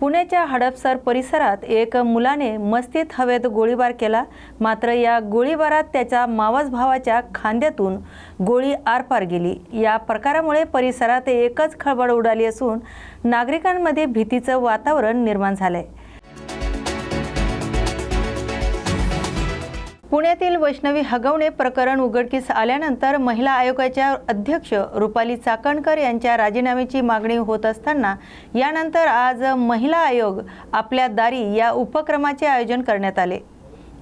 पुण्याच्या हडपसर परिसरात एक मुलाने मस्तीत हवेत गोळीबार केला. मात्र या गोळीबारात त्याच्या मावस भावाच्या खांद्यातून गोळी आरपार गेली. या प्रकारामुळे परिसरात एकच खळबळ उडाली असून नागरिकांमध्ये भीतीचं वातावरण निर्माण झालंय. पुण्यातील वैष्णवी हगवणे प्रकरण उघडकीस आल्यानंतर महिला आयोगाच्या अध्यक्ष रुपाली चाकणकर यांच्या राजीनाम्याची मागणी होत असताना यानंतर आज महिला आयोग आपल्या दारी या उपक्रमाचे आयोजन करण्यात आले.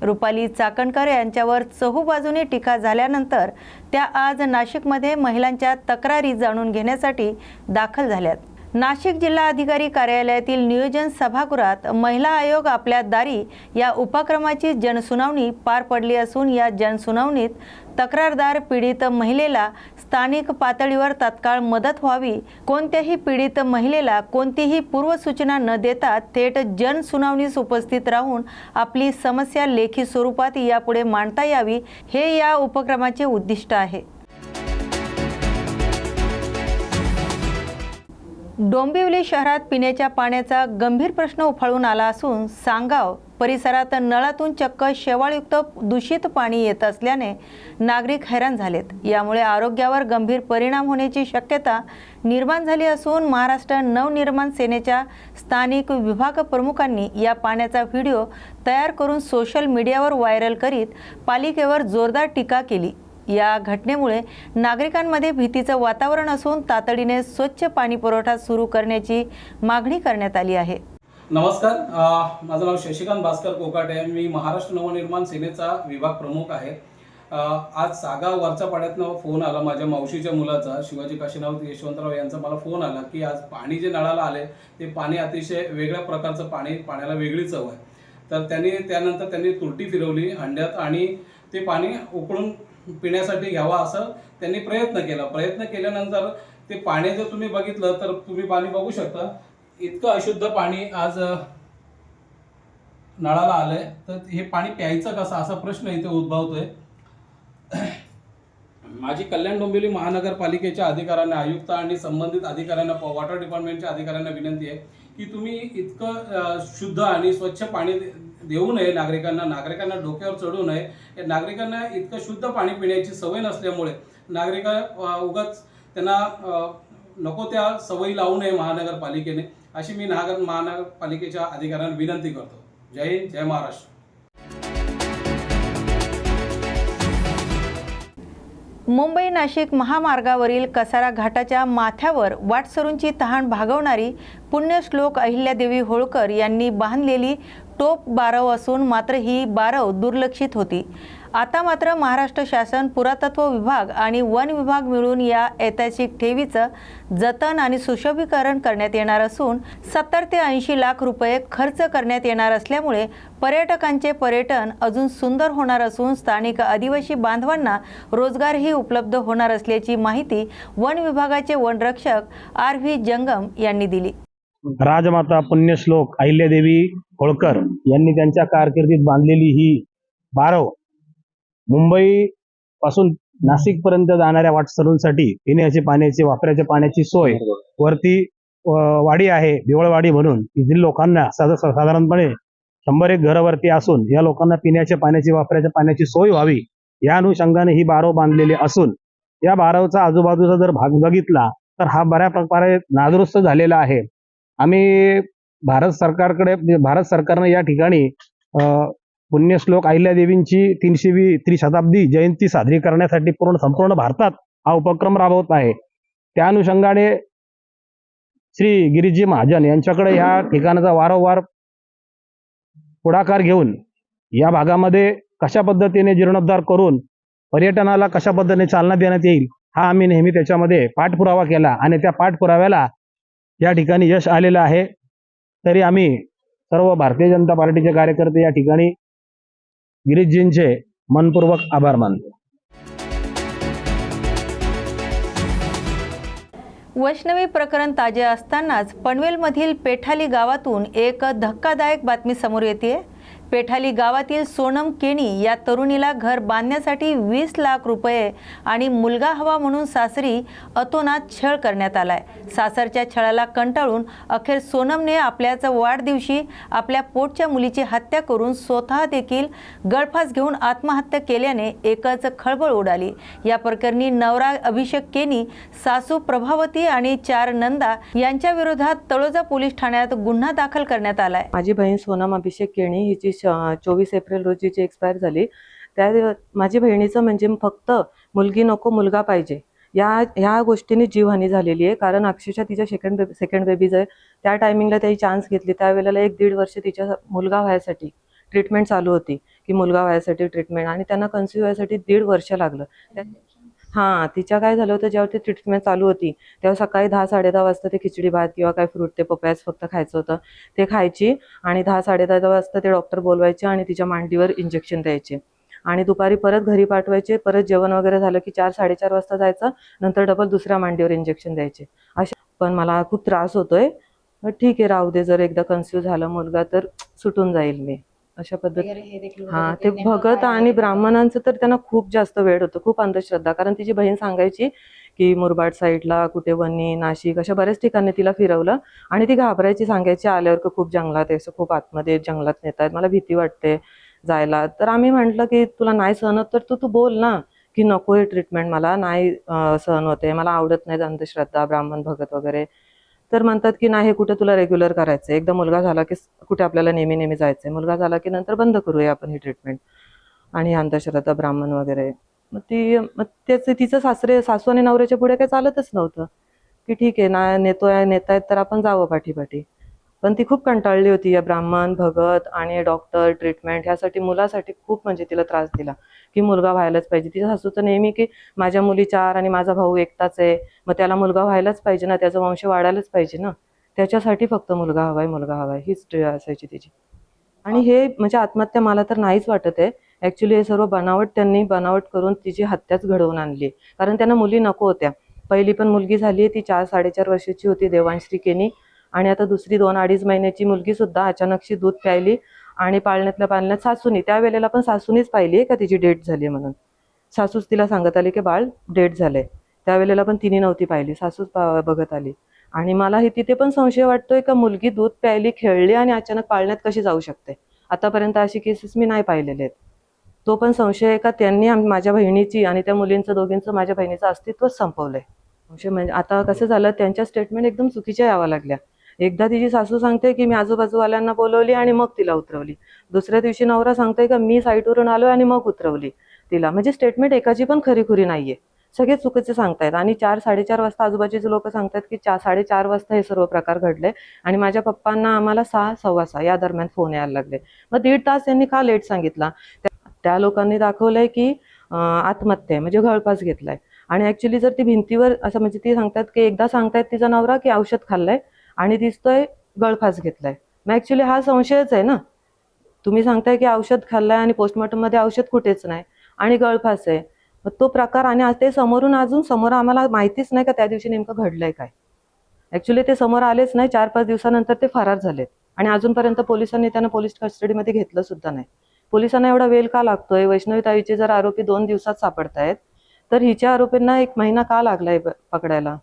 रुपाली चाकणकर यांच्यावर चहूबाजूने टीका झाल्यानंतर त्या आज नाशिकमध्ये महिलांच्या तक्रारी जाणून घेण्यासाठी दाखल झाल्यात. नाशिक जिल्हा अधिकारी कार्यालयातील नियोजन सभागृहात महिला आयोग आपल्या दारी या उपक्रमाची जनसुनावणी पार पडली असून या जनसुनावणीत तक्रारदार पीडित महिलेला स्थानिक पातळीवर तात्काळ मदत व्हावी कोणत्याही पीडित महिलेला कोणतीही पूर्वसूचना न देता थेट जनसुनावणीस उपस्थित राहून आपली समस्या लेखी स्वरूपात यापुढे मांडता यावी हे या उपक्रमाचे उद्दिष्ट आहे. डोंबिवली शहरात पिण्याच्या पाण्याचा गंभीर प्रश्न उफाळून आला असून सांगाव परिसरात नळातून चक्क शेवाळयुक्त दूषित पाणी येत असल्याने नागरिक हैराण झालेत. यामुळे आरोग्यावर गंभीर परिणाम होण्याची शक्यता निर्माण झाली असून महाराष्ट्र नवनिर्माण सेनेच्या स्थानिक विभाग प्रमुखांनी या पाण्याचा व्हिडिओ तयार करून सोशल मीडियावर व्हायरल करीत पालिकेवर जोरदार टीका केली. या घटनेमुळे नागरिकांमध्ये भीतीचं वातावरण असून तातडीने स्वच्छ पाणी पुरवठा सुरू करण्याची मागणी करण्यात आली आहे. नमस्कार माझं नाव शशिकांत भास्कर कोकाटे मी महाराष्ट्र नवनिर्माण सेनेचा विभाग प्रमुख आहे. आज सागा वरच्या पाण्यातनं फोन आला माझ्या मावशीच्या मुलाचा शिवाजी काशीनाथ यशवंतराव यांचा. मला फोन आला की आज पाणी जे नळाला आले ते पाणी अतिशय वेगळ्या प्रकारचं पाणी पाण्याला वेगळी चव आहे. तर त्यांनी त्यानंतर त्यांनी तुरटी फिरवली हंड्यात आणि ते पाणी उकळून पिण्यासाठी घ्यावा असं त्यांनी प्रयत्न केला. प्रयत्न केल्यानंतर ते पाणी जर तुम्ही बघितलं तर तुम्ही पाणी बघू शकता. इतकं अशुद्ध पाणी आज नळाला आलंय. तर हे पाणी प्यायचं कसं? असा प्रश्न इथे उद्भवतोय. माझी कल्याण डोंबिवली महानगरपालिकेच्या अधिकाऱ्यांना आयुक्त आणि संबंधित अधिकाऱ्यांना वॉटर डिपार्टमेंटच्या अधिकाऱ्यांना विनंती आहे की तुम्ही इतकं शुद्ध आणि स्वच्छ पाणी दे- देऊ नये नागरिकांना नागरिकांना डोक्यावर चढू नये. नागरिकांना इतकं शुद्ध पाणी पिण्याची सवय नसल्यामुळे नागरिक उगाच त्यांना नको त्या सवयी लावू नये महानगरपालिकेने. अशी मी नागर महानगरपालिकेच्या अधिकाऱ्यांना विनंती करतो. जय हिंद जय महाराष्ट्र. मुंबई नाशिक महामार्गावरील कसारा घाटाच्या माथ्यावर वाटसरूंची तहान भागवणारी पुण्यश्लोक अहिल्यादेवी होळकर यांनी बांधलेली टोप बारव असून मात्र ही बारव दुर्लक्षित होती. आता मात्र महाराष्ट्र शासन पुरातत्व विभाग आणि वन विभाग मिळून या ऐतिहासिक ठेवीचं जतन आणि सुशोभीकरण करण्यात येणार असून सत्तर ते ऐंशी लाख रुपये खर्च करण्यात येणार असल्यामुळे पर्यटकांचे पर्यटन अजून सुंदर होणार असून स्थानिक आदिवासी बांधवांना रोजगारही उपलब्ध होणार असल्याची माहिती वन विभागाचे वनरक्षक आर व्ही जंगम यांनी दिली. राजमाता पुण्यश्लोक अहिल्यादेवी होळकर यांनी त्यांच्या कारकिर्दीत बांधलेली ही बारव मुंबई पासून नाशिक पर्यंत जाणाऱ्या वाटसरूंसाठी पिण्याची पाण्याची वापराच्या पाण्याची सोय वरती वाडी आहे दिवळवाडी म्हणून. इथील लोकांना साधारणपणे शंभर एक घरावरती असून या लोकांना पिण्याच्या पाण्याची वापराच्या पाण्याची सोय व्हावी या अनुषंगाने ही बारव बांधलेली असून या बारवचा आजूबाजूचा जर भाग बघितला तर हा बऱ्या प्रकारे नादुरुस्त झालेला आहे. आम्ही भारत सरकारकडे म्हणजे भारत सरकारने या ठिकाणी अं, पुण्यश्लोक अहिल्यादेवींची तीनशेवी त्रिशताब्दी जयंती साजरी करण्यासाठी पूर्ण संपूर्ण भारतात हा उपक्रम राबवत आहे. त्या अनुषंगाने श्री गिरीजी महाजन यांच्याकडे ह्या ठिकाणाचा वारंवार पुढाकार घेऊन या भागामध्ये कशा पद्धतीने जीर्णोद्धार करून पर्यटनाला कशा पद्धतीने चालना देण्यात येईल हा आम्ही नेहमी त्याच्यामध्ये पाठपुरावा केला आणि त्या पाठपुराव्याला या ठिकाणी यश आलेलं आहे. तरी आम्ही सर्व भारतीय जनता पार्टीचे कार्यकर्ते या ठिकाणी गिरीशजींचे मनपूर्वक आभार मानतो. वैष्णवी प्रकरण ताजे असतानाच पनवेलमधील पेठाली गावातून एक धक्कादायक बातमी समोर येते पेठाली गावातील सोनम केणी या तरुणीला घर बांधण्यासाठी वीस लाख रुपये आणि मुलगा हवा म्हणून सासरी अतोनात छळ करण्यात आलाय. सासरच्या छळाला कंटाळून अखेर सोनमने आपल्याच वाढदिवशी आपल्या पोटच्या मुलीची हत्या करून स्वतः देखील गळफास घेऊन आत्महत्या केल्याने एकच खळबळ उडाली. या प्रकरणी नवरा अभिषेक केनी सासू प्रभावती आणि चार नंदा यांच्या विरोधात तळोजा पोलीस ठाण्यात गुन्हा दाखल करण्यात आलाय. माझी बहीण सोनम अभिषेक केणी हिची चोवीस एप्रिल रोजीची एक्सपायर झाली त्या माझी बहिणीचं म्हणजे फक्त मुलगी नको मुलगा पाहिजे. या ह्या गोष्टीने जीवहानी झालेली आहे. कारण अक्षरशः तिच्या सेकंड बेबी सेकंड बेबीज आहे त्या टायमिंगला त्याची चान्स घेतली त्यावेळेला एक दीड वर्ष तिच्या मुलगा व्हायसाठी ट्रीटमेंट चालू होती. की मुलगा व्हायसाठी ट्रीटमेंट आणि त्यांना कन्सिव्ह व्हायसाठी दीड वर्ष लागलं. त्या- हां तिच्या काय झालं होतं जेव्हा ती ट्रीटमेंट चालू होती तेव्हा सकाळी दहा साडेदहा वाजता ते खिचडी भात किंवा काय फ्रूट ते पपयाच फक्त खायचं होतं. ते खायची आणि दहा साडेदहा वाजता ते डॉक्टर बोलवायचे आणि तिच्या मांडीवर इंजेक्शन द्यायचे. आणि दुपारी परत घरी पाठवायचे परत जेवण वगैरे झालं की चार साडेचार वाजता जायचं नंतर डबल दुसऱ्या मांडीवर इंजेक्शन द्यायचे. अशा पण मला खूप त्रास होतोय. ठीक आहे राहू दे जर एकदा कन्फ्यूज झालं मुलगा तर सुटून जाईल मी. अशा पद्धती हा ते भगत आणि ब्राह्मणांचं तर त्यांना खूप जास्त वेळ होतं खूप अंधश्रद्धा. कारण तिची बहीण सांगायची की मुरबाड साईडला कुठे वणी नाशिक अशा बऱ्याच ठिकाणी तिला फिरवलं आणि ती घाबरायची सांगायची आल्यावर का खूप जंगलात आहे असं खूप आतमध्ये जंगलात नेत आहेत मला भीती वाटते जायला. तर आम्ही म्हटलं की तुला नाही सहन होत तर तू तू बोल ना की नको हे ट्रीटमेंट मला नाही सहन होते मला आवडत नाही अंधश्रद्धा ब्राह्मण भगत वगैरे. तर म्हणतात की नाही हे कुठे तुला रेग्युलर करायचं एकदा मुलगा झाला की कुठे आपल्याला नेहमी नेहमी जायचंय? मुलगा झाला की नंतर बंद करूया आपण ही ट्रीटमेंट आणि अंधश्रद्धा ब्राह्मण वगैरे. मग ती मग त्याचं तिचं सासरे सासू आणि नवऱ्याच्या पुढे काही चालतच नव्हतं. की ठीक आहे ना नेतोय नेतायत तर आपण जावं पाठीपाठी. पण ती खूप कंटाळली होती. या ब्राह्मण भगत आणि डॉक्टर ट्रीटमेंट ह्यासाठी मुलासाठी खूप म्हणजे तिला त्रास दिला की मुलगा व्हायलाच पाहिजे. तिच्या तर नेहमी की माझ्या मुली चार आणि माझा भाऊ एकटाच आहे. मग त्याला मुलगा व्हायलाच पाहिजे ना त्याचा वंश वाढायलाच पाहिजे ना. त्याच्यासाठी फक्त मुलगा हवाय मुलगा हवाय हीच असायची तिची. आणि हे म्हणजे आत्महत्या मला तर नाहीच वाटत आहे. ऍक्च्युली हे सर्व बनावट त्यांनी बनावट करून तिची हत्याच घडवून आणली. कारण त्यांना मुली नको होत्या. पहिली पण मुलगी झाली ती चार साडेचार वर्षाची होती देवांश्री केनी. आणि आता दुसरी दोन अडीच महिन्याची मुलगी सुद्धा अचानकशी दूध प्यायली आणि पाळण्यातल्या पाळण्यात सासूनी त्यावेळेला पण सासूनीच पाहिली का तिची डेट झाली म्हणून. सासूच तिला सांगत आली की बाळ डेट झालंय. त्यावेळेला पण तिने नव्हती पाहिली सासूच पा- बघत आली. आणि मला हे तिथे पण संशय वाटतोय का मुलगी दूध प्यायली खेळली आणि अचानक पाळण्यात कशी जाऊ शकते? आतापर्यंत अशी केसेस मी नाही पाहिलेले आहेत. तो पण संशय आहे का त्यांनी माझ्या बहिणीची आणि त्या मुलींचं दोघींचं माझ्या बहिणीचं अस्तित्वच संपवलंय. संशय म्हणजे आता कसं झालं त्यांच्या स्टेटमेंट एकदम चुकीच्या यावं लागल्या. एकदा तिची सासू सांगते की मी आजूबाजूवाल्यांना बोलवली आणि मग तिला उतरवली. दुसऱ्या दिवशी नवरा सांगतोय का मी साईटवरून आलोय आणि मग उतरवली तिला. म्हणजे स्टेटमेंट एकाची पण खरी खुरी नाहीये. सगळे चुकीचे सांगतायत आणि चार साडेचार वाजता आजूबाजूचे लोक सांगतात की चार साडेचार वाजता हे सर्व प्रकार घडले आणि माझ्या पप्पांना आम्हाला सहा सव्वा सहा या दरम्यान फोन यायला लागले. मग दीड तास त्यांनी का लेट सांगितला? त्या- लोकांनी दाखवलंय की आत्महत्या आहे म्हणजे घळपास घेतलाय. आणि ऍक्च्युली जर ती भिंतीवर असं म्हणजे ती सांगतात की एकदा सांगतायत तिचा नवरा की औषध खाल्लंय आणि दिसतोय गळफास घेतलाय. मग ऍक्च्युली हा संशयच आहे ना? तुम्ही सांगताय की औषध खाल्लंय आणि पोस्टमॉर्टममध्ये औषध कुठेच नाही आणि गळफास आहे. मग तो प्रकार आणि आज ते समोरून अजून समोर आम्हाला माहितीच नाही का त्या दिवशी नेमकं घडलंय काय. ऍक्च्युली ते समोर आलेच नाही चार पाच दिवसानंतर ते फरार झालेत. आणि अजूनपर्यंत पोलिसांनी त्यांना पोलीस कस्टडीमध्ये घेतलं सुद्धा नाही. पोलिसांना एवढा वेळ का लागतोय? वैष्णवी ताईचे जर आरोपी दोन दिवसात सापडतायत तर हिच्या आरोपींना एक महिना का लागलाय प- पकडायला?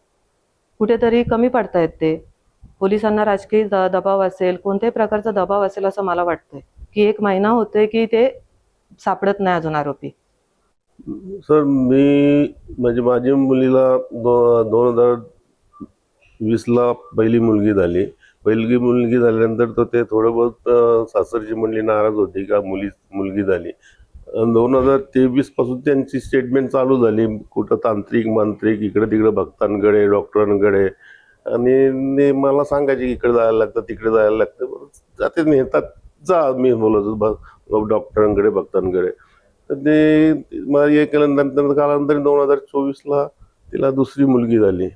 कुठेतरी कमी पडतायत ते. पोलिसांना राजकीय द- दबाव असेल कोणत्याही प्रकारचा दबाव असेल असं मला वाटतंय. की एक महिना होतोय की ते सापडत नाही अजून आरोपी. सर मी म्हणजे माझ्या मुलीला दो दोन हजार वीसला पहिली मुलगी झाली. पहिली मुलगी झाल्यानंतर तर ते थोडं बहुत सासरची मंडळी नाराज होती का मुली मुलगी झाली. दोन हजार तेवीसपासून त्यांची स्टेटमेंट चालू झाली. कुठं तांत्रिक मांत्रिक इकडे तिकडे भक्तांकडे डॉक्टरांकडे आणि ने मला सांगायचे इकडे जायला लागतं तिकडे जायला लागतं. बरं, जाते नेतात. जा मी बोलत डॉक्टरांकडे भक्तांकडे. तर ते मला हे केल्यानंतर कालांतर दोन हजार चोवीसला तिला दुसरी मुलगी झाली.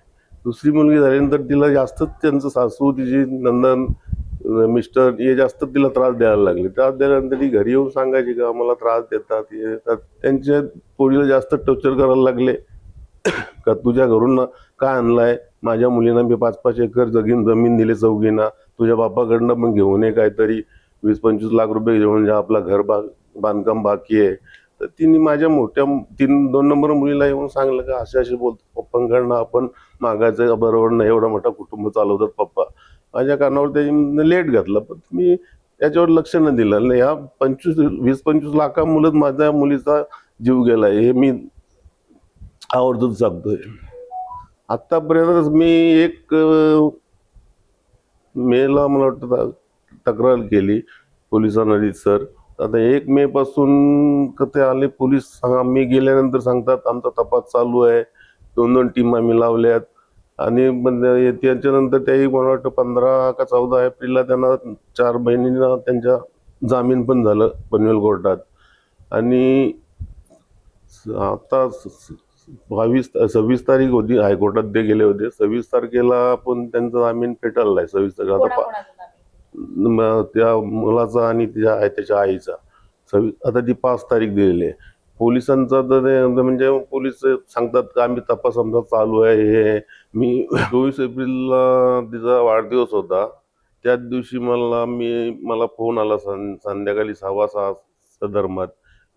दुसरी मुलगी झाल्यानंतर तिला जास्तच त्यांचं सासू तिची नंदन मिस्टर हे जास्त तिला त्रास द्यायला लागले. त्रास दिल्यानंतर ती घरी येऊन सांगायची का मला त्रास देतात हे देतात. त्यांच्या पोळीला जास्त टॉर्चर करायला लागले. का तुझ्या घरून काय काय आणलाय? माझ्या मुलींना मी पाच पाच एकर जगीन जमीन दिली चौघींना तुझ्या बापाकडनं पण घेऊन ये काहीतरी. वीस पंचवीस लाख रुपये घेऊन जे आपला घर बा बांधकाम बाकी आहे. तर तिने माझ्या मोठ्या तीन दोन नंबर मुलीला येऊन सांगलं का असे असे बोलतो. पप्पांकडनं आपण मागायचं बरोबर नाही एवढा मोठा कुटुंब चालवतात पप्पा. माझ्या कानावर त्यांनी लेट घातलं पण मी याच्यावर लक्ष न दिलं. नाही ह्या पंचवीस वीस पंचवीस लाखा मुलं माझ्या मुलीचा जीव गेला हे मी आवर्जून सांगतोय. आत्तापर्यंत मी एक मेला मला वाटतं तक्रार केली पोलिसांना सर. आता एक मे पासून ते आले पोलीस सांगा मी गेल्यानंतर सांगतात आमचा तपास चालू आहे. दोन दोन टीम आम्ही लावल्यात. आणि त्याच्यानंतर त्याही मला वाटतं पंधरा का चौदा एप्रिलला त्यांना चार बहिणींना त्यांच्या जामीन पण झालं पनवेल कोर्टात. आणि स- आता स- बावीस सव्वीस तारीख होती हायकोर्टात ते गेले होते. सव्वीस तारखेला पण त्यांचा जामीन फेटाळलाय सव्वीस तारीख आता पा- त्या मुलाचा आणि तिच्या आई- त्याच्या आईचा. सव्वीस आता ती पाच तारीख दिलेली आहे. पोलिसांचा तर ते म्हणजे पोलीस सांगतात का आम्ही तपास आमचा चालू आहे हे आहे. मी चोवीस एप्रिलला तिचा वाढदिवस होता. त्याच दिवशी मला मी मला फोन आला सं संध्याकाळी सव्वा सहा धर्मात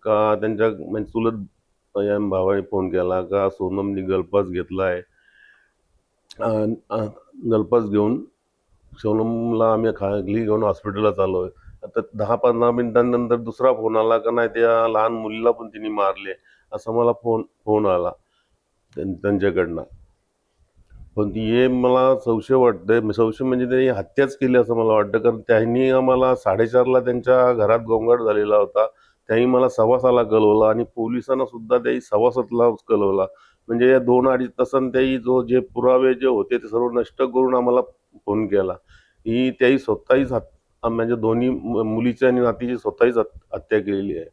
का त्यांच्या म्हणजे चुलत या भावाने फोन केला का सोनमनी गलपास घेतला आहे गळपास घेऊन सोनमला आम्ही खाली घेऊन हॉस्पिटलला चाललो आहे आता दहा पंधरा मिनिटांनंतर दुसरा फोन आला का नाही त्या लहान मुलीला पण तिने मारले. असा मला फोन फोन आला त्यांच्याकडनं. पण ती हे मला संशय वाटतंय संशय म्हणजे त्यांनी हत्याच केली असं मला वाटतं. कारण त्यांनी आम्हाला साडेचारला त्यांच्या घरात गोंगाट झालेला होता. त्यांनी मला सवासाला कळवला आणि पोलिसांना सुद्धा त्याही सवासातला कळवला म्हणजे या दोन अडीच तासांनी त्याही जो जे पुरावे जे होते ते सर्व नष्ट करून आम्हाला फोन केला. ही त्याही स्वतःहीच हत म्हणजे दोन्ही मुलीची आणि नातीची स्वतःहीच हत्या केलेली आहे.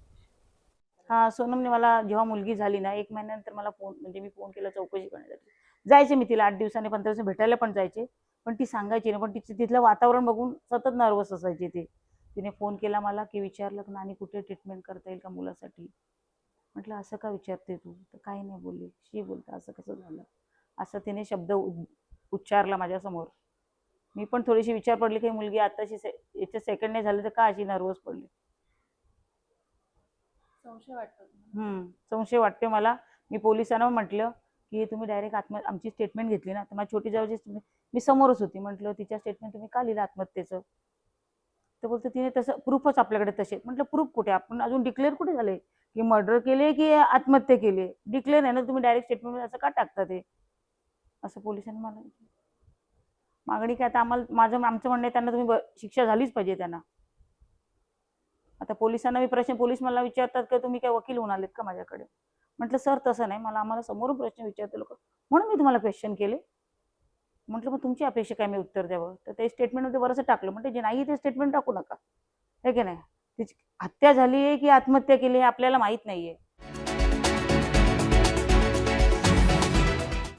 हा सोनमने मला जेव्हा मुलगी झाली ना एक महिन्यानंतर मला फोन म्हणजे मी फोन केला चौकशी करण्यासाठी. जायचे मी तिला आठ दिवसांनी पंधरा दिवसांनी भेटायला पण जायचे. पण ती सांगायची नाही पण तिचं तिथलं वातावरण बघून सतत नर्वस असायची ती. तिने फोन केला मला की विचारलं की नानी कुठे ट्रीटमेंट करता येईल का मुलासाठी? म्हटलं असं का विचारते तू? तर काही नाही बोलली. शी बोलतं असं कसं झालं? असं तिने शब्द उच्चारला माझ्यासमोर. मी पण थोडीशी विचार पडली की मुलगी आताशी से याच्या सेकंड नाही झालं तर का अशी नर्वस पडली? संशय वाटते मला. मी पोलिसांना म्हटलं की तुम्ही डायरेक्ट आत्म आमची स्टेटमेंट घेतली ना तर माझी छोटी जाऊची statement- मी समोरच होती. म्हटलं तिच्या स्टेटमेंट तुम्ही का लिहिलं आत्महत्येचं? तर बोलतो तिने तसं प्रूफच आपल्याकडे तसे. म्हटलं प्रूफ कुठे? आपण अजून डिक्लेअर कुठे झाले? की मर्डर केले की आत्महत्या केली डिक्लेअर आहे ना तुम्ही डायरेक्ट स्टेटमेंट असं का टाकता ते? असं पोलिसांनी मला मागणी काय आता आम्हाला माझं आमचं म्हणणं आहे त्यांना तुम्ही शिक्षा झालीच पाहिजे त्यांना. आता पोलिसांना मी प्रश्न पोलीस मला विचारतात का तुम्ही काय वकील होऊन आलेत का माझ्याकडे? म्हटलं सर तसं नाही. मला आम्हाला समोरून प्रश्न विचारते लोक. म्हणून मी तुम्हाला क्वेश्चन केले. म्हटलं मग तुमची अपेक्षा काय? मी उत्तर द्यावं. तर ते स्टेटमेंटमध्ये बरंच टाकलं. म्हणजे जे नाही ते स्टेटमेंट टाकू नका. हे की नाही? तिची हत्या झाली आहे की आत्महत्या केली हे आपल्याला माहीत नाही आहे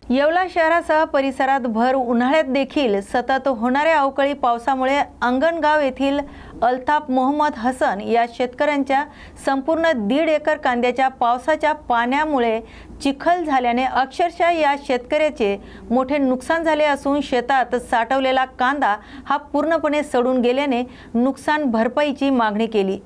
येवला शहरासह परिसरात भर उन्हाळ्यात देखील सतत होणाऱ्या अवकाळी पावसामुळे अंगणगाव येथील अल्ताफ मोहम्मद हसन या शेतकऱ्यांच्या संपूर्ण दीड एकर कांद्याच्या पावसाच्या पाण्यामुळे चिखल झाल्याने अक्षरशः या शेतकऱ्याचे मोठे नुकसान झाले असून शेतात साठवलेला कांदा हा पूर्णपणे सडून गेल्याने नुकसान भरपाईची मागणी केली.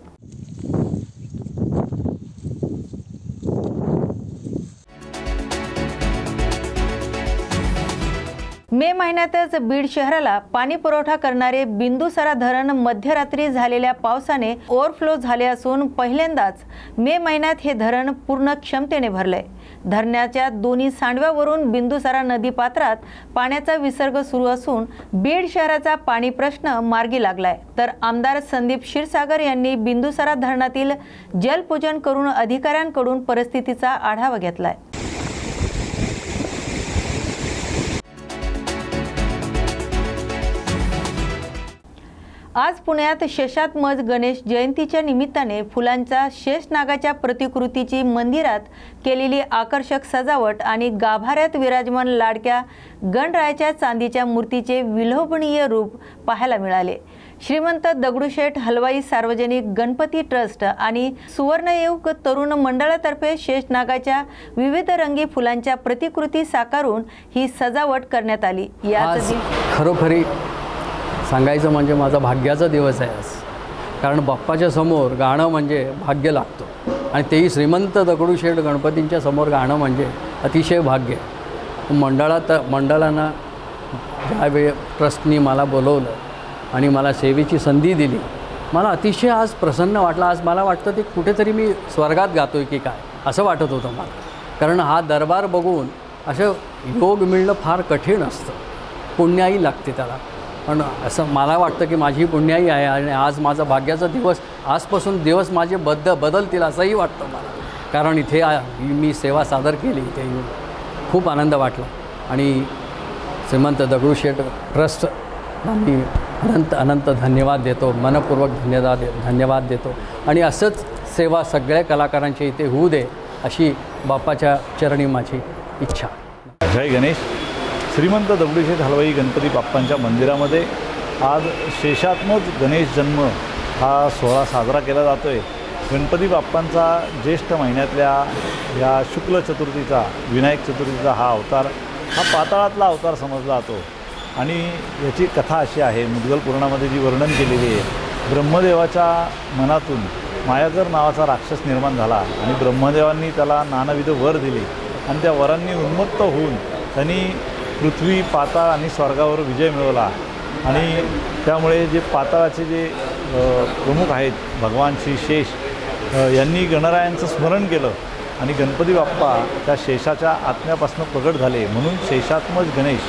मे महिन्यातच बीड शहराला पाणी पुरवठा करणारे बिंदुसरा धरण मध्यरात्री झालेल्या पावसाने ओव्हरफ्लो झाले असून पहिल्यांदाच मे महिन्यात हे धरण पूर्ण क्षमतेने भरलंय. धरणाच्या दोन्ही सांडव्यावरून बिंदुसरा नदी पात्रात पाण्याचा विसर्ग सुरू असून बीड शहराचा पाणी प्रश्न मार्गी लागलाय. तर आमदार संदीप क्षीरसागर यांनी बिंदुसरा धरणातील जलपूजन करून अधिकाऱ्यांकडून परिस्थितीचा आढावा घेतलाय. आज पुण्यात शेषात्मज गणेश जयंतीच्या निमित्ताने फुलांचा शेषनागाच्या प्रतिकृतीची मंदिरात केलेली आकर्षक सजावट आणि गाभाऱ्यात विराजमान लाडक्या गणरायाच्या चांदीच्या मूर्तीचे विलोभनीय रूप पाहायला मिळाले. श्रीमंत दगडूशेठ हलवाई सार्वजनिक गणपती ट्रस्ट आणि सुवर्णयुग तरुण मंडळातर्फे शेषनागाच्या विविध रंगी फुलांच्या प्रतिकृती साकारून ही सजावट करण्यात आली. याच खरोखरी सांगायचं म्हणजे माझा भाग्याचा दिवस आहे आज. कारण बाप्पाच्या समोर गाणं म्हणजे भाग्य लागतं. आणि तेही श्रीमंत दगडूशेठ गणपतींच्या समोर गाणं म्हणजे अतिशय भाग्य. मंडळात मंडळांना ज्यावेळी ट्रस्टनी मला बोलवलं आणि मला सेवेची संधी दिली मला अतिशय आज प्रसन्न वाटला. आज मला वाटतं ते कुठेतरी मी स्वर्गात गातो आहे की काय असं वाटत होतं मला. कारण हा दरबार बघून असं योग मिळणं फार कठीण असतं. पुण्याही लागते त्याला. पण असं मला वाटतं की माझी पुण्याई आहे आणि आज माझा भाग्याचा दिवस आजपासून दिवस माझे बद्द बदलतील असंही वाटतं मला. कारण इथे मी सेवा सादर केली इथे येऊन खूप आनंद वाटला. आणि श्रीमंत दगडूशेठ ट्रस्ट मी अनंत अनंत धन्यवाद देतो मनपूर्वक धन्यवाद धन्यवाद देतो. आणि असंच सेवा सगळ्या कलाकारांच्या इथे होऊ दे अशी बाप्पाच्या चरणी माझी इच्छा. जय गणेश. श्रीमंत दगडूशेठ हलवाई गणपती बाप्पांच्या मंदिरामध्ये आज शेषात्मज गणेश जन्म हा सोहळा साजरा केला जातो आहे गणपती बाप्पांचा ज्येष्ठ महिन्यातल्या या शुक्ल चतुर्थीचा विनायक चतुर्थीचा हा अवतार हा पाताळातला अवतार समजला जातो. आणि याची कथा अशी आहे मुद्गल पुराणामध्ये जी वर्णन केलेली आहे ब्रह्मदेवाच्या मनातून मायाकर नावाचा राक्षस निर्माण झाला आणि ब्रह्मदेवांनी त्याला नानाविध वर दिले आणि त्या वरांनी उन्मत्त होऊन त्यांनी पृथ्वी पाताळ आणि स्वर्गावर विजय मिळवला. आणि त्यामुळे जे पाताळाचे जे प्रमुख आहेत भगवान श्री शेष यांनी गणरायांचं स्मरण केलं. आणि गणपती बाप्पा त्या शेषाच्या आत्म्यापासून प्रगट झाले. म्हणून शेषात्मज गणेश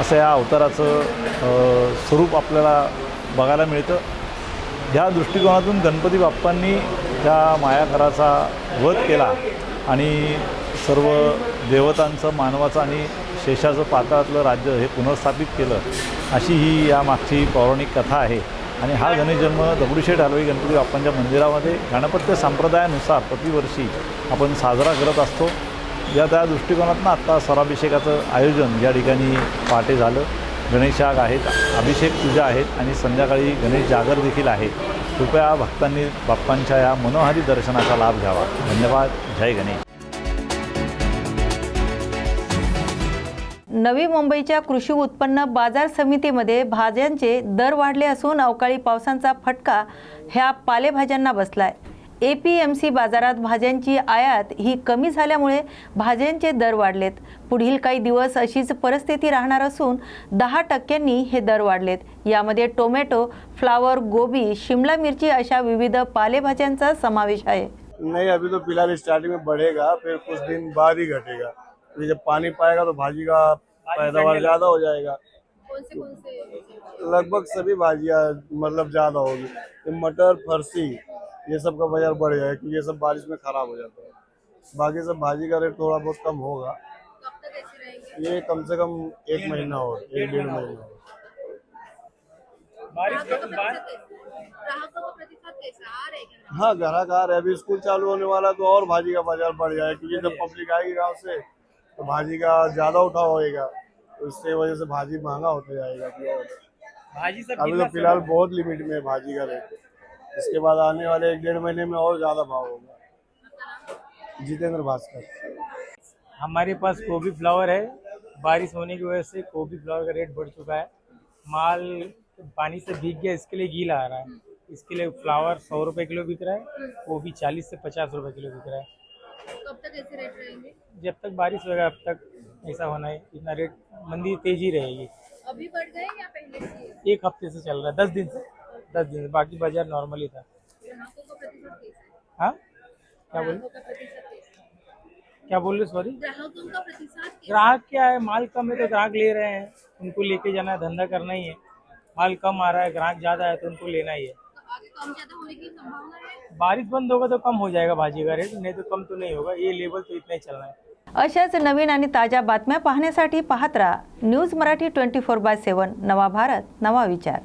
असं या अवताराचं स्वरूप आपल्याला बघायला मिळतं. ह्या दृष्टिकोनातून गणपती बाप्पांनी त्या मायाकराचा वध केला. आणि सर्व देवतांचं मानवाचं आणि शेषाचं पाताळातलं राज्य हे पुनर्स्थापित केलं अशी ही या मागची पौराणिक कथा आहे. आणि हा गणेशजन्म दगडूशेठ हलवाई गणपती बाप्पांच्या मंदिरामध्ये गणपत्य संप्रदायानुसार प्रतिवर्षी आपण साजरा करत असतो. या त्या दृष्टिकोनातनं आत्ता सराभिषेकाचं आयोजन या ठिकाणी पहाटे झालं. गणेशाग आहेत अभिषेक पूजा आहेत आणि संध्याकाळी गणेश जागर देखील आहे कृपया भक्तांनी बाप्पांच्या या मनोहारी दर्शनाचा लाभ घ्यावा. धन्यवाद. जय गणेश. नवी मुंबईच्या कृषी उत्पन्न बाजार समितीमध्ये भाज्यांचे दर वाढले असून अवकाळी पावसांचा फटका ह्या पालेभाज्यांना बसलाय. ए पी एम सी बाजारात भाज्यांची आयात ही कमी झाल्यामुळे भाज्यांचे दर वाढलेत. पुढील काही दिवस अशीच परिस्थिती राहणार असून दहा टक्क्यांनी हे दर वाढलेत. यामध्ये टोमॅटो फ्लावर गोबी शिमला मिरची अशा विविध पालेभाज्यांचा समावेश आहे. नहीं अभी तो फिलहाल स्टार्टिंग में बढ़ेगा फिर कुछ दिन बाद ही घटेगा। जब पानी पाएगा तो भाजी का पैदावार ज़्यादा हो जाएगा। लगभग सभी भाजियाँ मतलब ज़्यादा होगी। मटर फरसी ये सब का बाज़ार बढ़ जाएगा क्योंकि ये सब बारिश में खराब हो जाता है। बाकी सब भाजी का रेट थोड़ा बहुत कम होगा। ये कम से कम एक महीना हो एक डेढ़ महीना हो हाँ ग्राहक आ रहे अभी स्कूल चालू होने वाला तो और भाजी का बाज़ार बढ़ जाएगा क्योंकि जब पब्लिक आएगी गाँव से तो भाजी का ज़्यादा उठाव होएगा तो इससे वजह से भाजी महँगा होता जाएगा भाजी अभी तो फ़िलहाल बहुत लिमिट में है भाजी का रेट इसके बाद आने वाले एक डेढ़ महीने में और ज़्यादा भाव होगा। जितेंद्र भास्कर। हमारे पास गोभी फ्लावर है। बारिश होने की वजह से गोभी फ्लावर का रेट बढ़ चुका है। माल पानी से भीग गया इसके लिए गीला आ रहा है। इसके लिए फ्लावर सौ रुपए किलो बिक रहा है गोभी चालीस से पचास रुपए किलो बिक रहा है। कब तक ऐसे रेट रहेंगे? जब तक बारिश होगा अब तक ऐसा होना है। इतना रेट मंदी तेज़ी रहेगी। अभी बढ़ गए या पहले से? एक हफ़्ते से चल रहा है दस दिन से दस दिन से। बाकी बाज़ार नॉर्मल ही था। है? क्या बोले क्या बोल रहे सॉरी ग्राहक क्या है? माल कम है तो ग्राहक ले रहे हैं। उनको लेके जाना है धंधा करना ही है। माल कम आ रहा है ग्राहक ज़्यादा है तो उनको लेना ही है। तो आगे कम ज्यादा होने की संभावना बारिश बंद होगा तो कम हो जाएगा भाजी का रेट नहीं तो कम तो नहीं होगा। ये लेवल तो इतना ही चलना है। अशाच नवीन आणि ताज्या बातम्या पाहण्यासाठी पाहत राहा. News Marathi twenty four by seven नवा भारत नवा विचार.